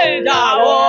Down.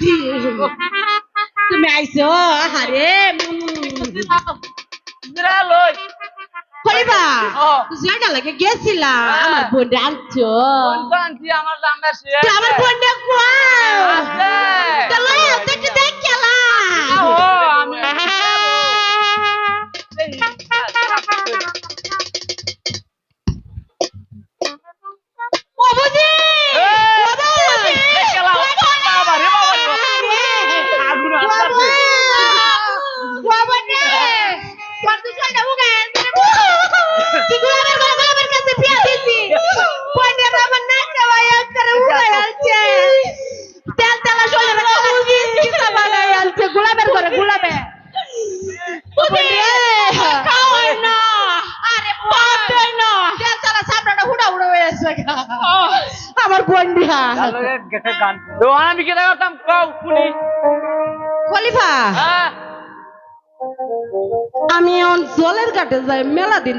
দি তুমি আইছো? আরে মিরা লই কলিপা ও। জায়গা লাগে গেছিলাম হ্যাঁ। আমার বোন আনছো। আমার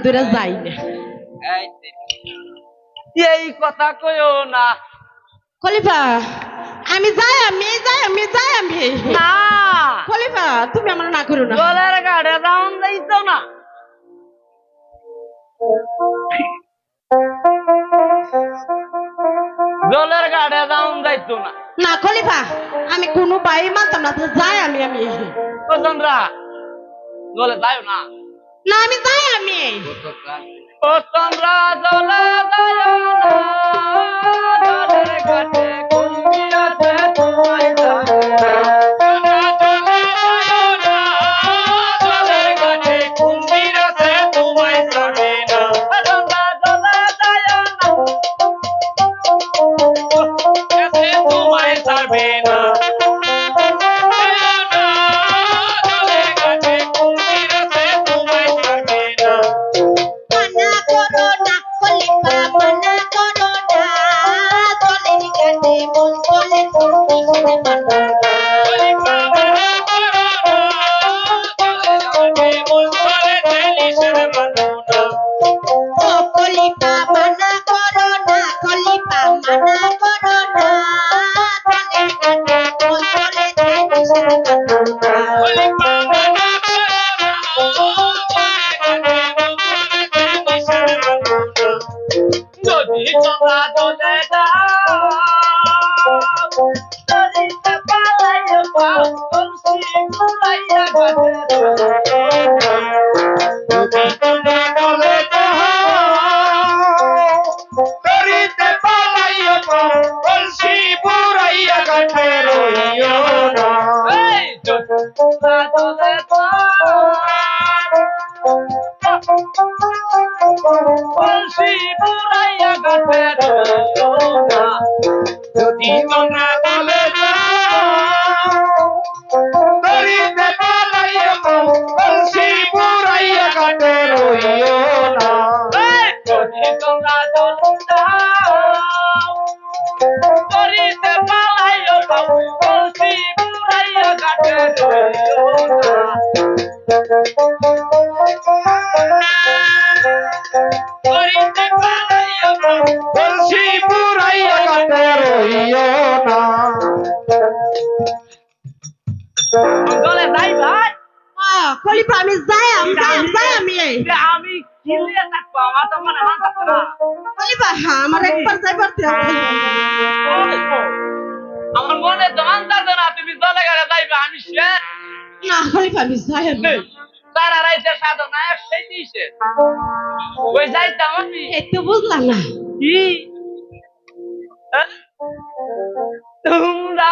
ধরে যাই না। এই কথা কইও না। খলিফা আমি যাই আমি যাই আমি যাই আমি। না। খলিফা তুমি আমার না করো না। জলের গাড়ে রাউন যাইতো না। জলের গাড়ে রাউন যাইতো না। না খলিফা আমি কোনো বাই মানতাম না যাই আমি আমি। কজনরা জলে যাইও না। না আমি যাই আমি ও তোমরা যাইও না জলের মানা বলছি বুড়াইয়া গাছে রোনা যদি তোমরা দলে যাই ভাই। আহ, খলিফা আমি যাই আমি যাই আমি যাই আমি আমি কিলিয়ে থাকব আমার তো মনে হয় না খলিফা আমার একবার যাই পারতে আমার মনে দমান যাবে না তুমি দলে গেলে যাইবে আমি শেষ না খলিফা আমি যাই আমি সারা রাইতে সাধনা সেই দিছে ওই যাইতাম আমি। এই তো বুঝলাম না। কি? হ্যাঁ? তোমরা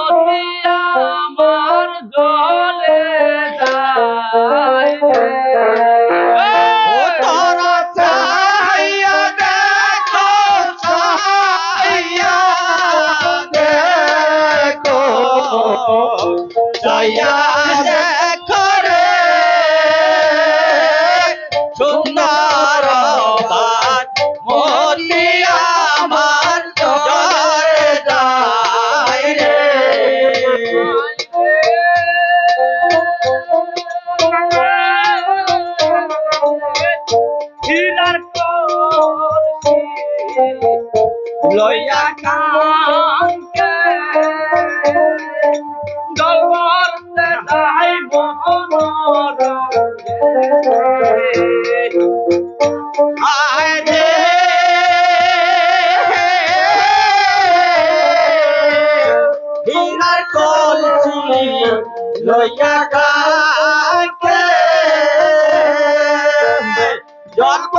জন্ম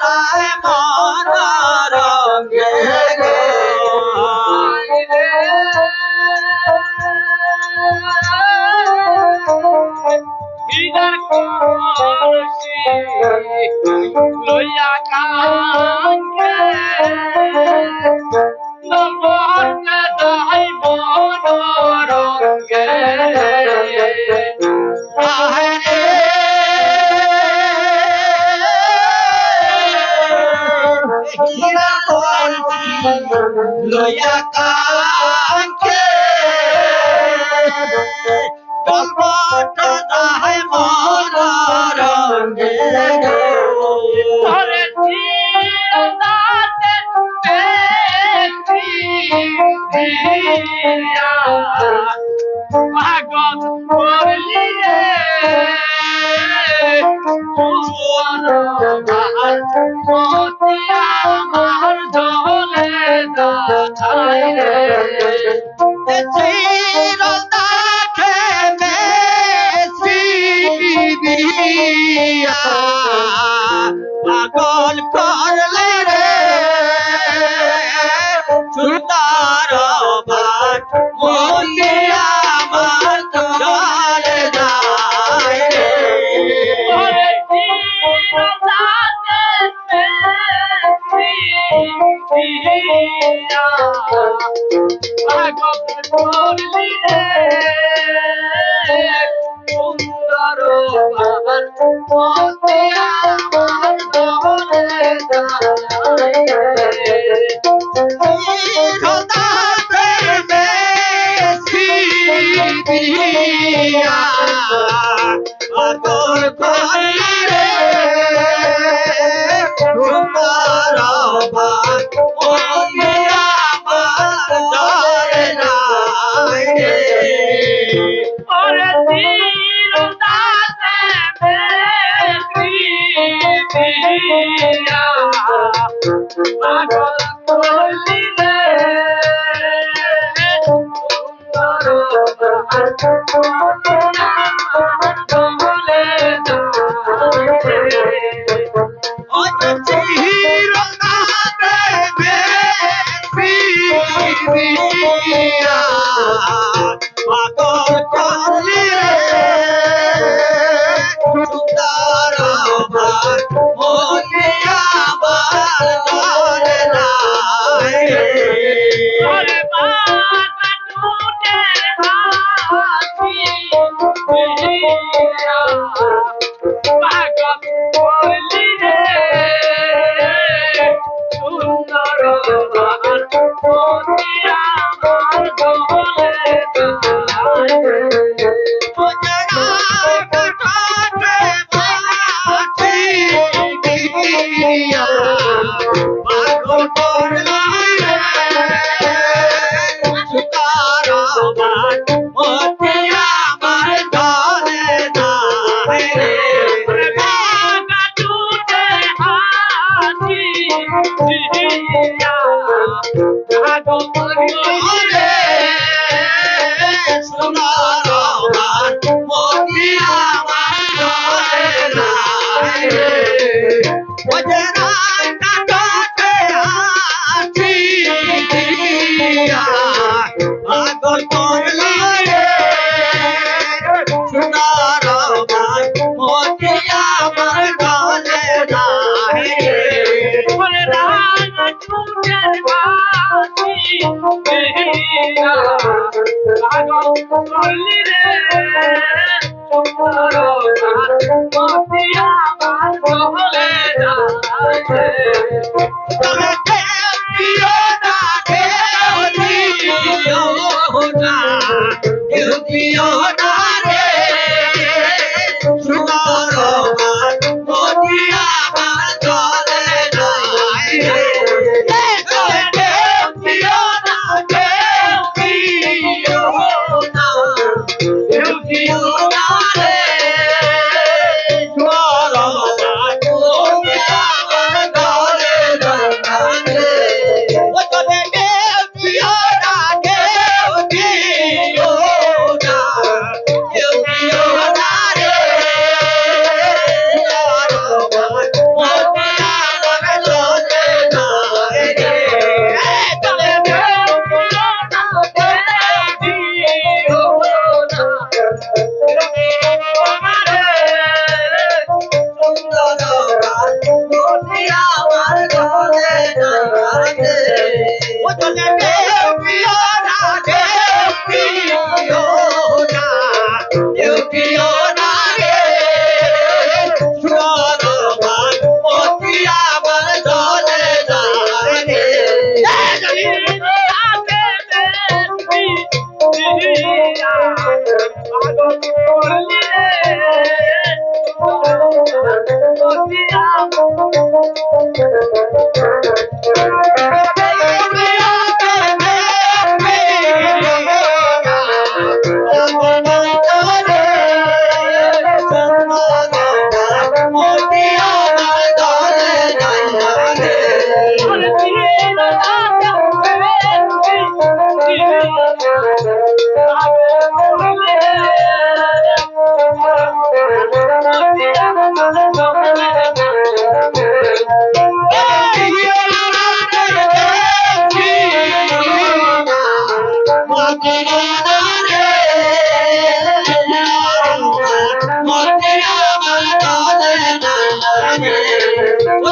যায় মন রঙে Yakanke. পাগল করলে Marco. Ah. holiday. 我你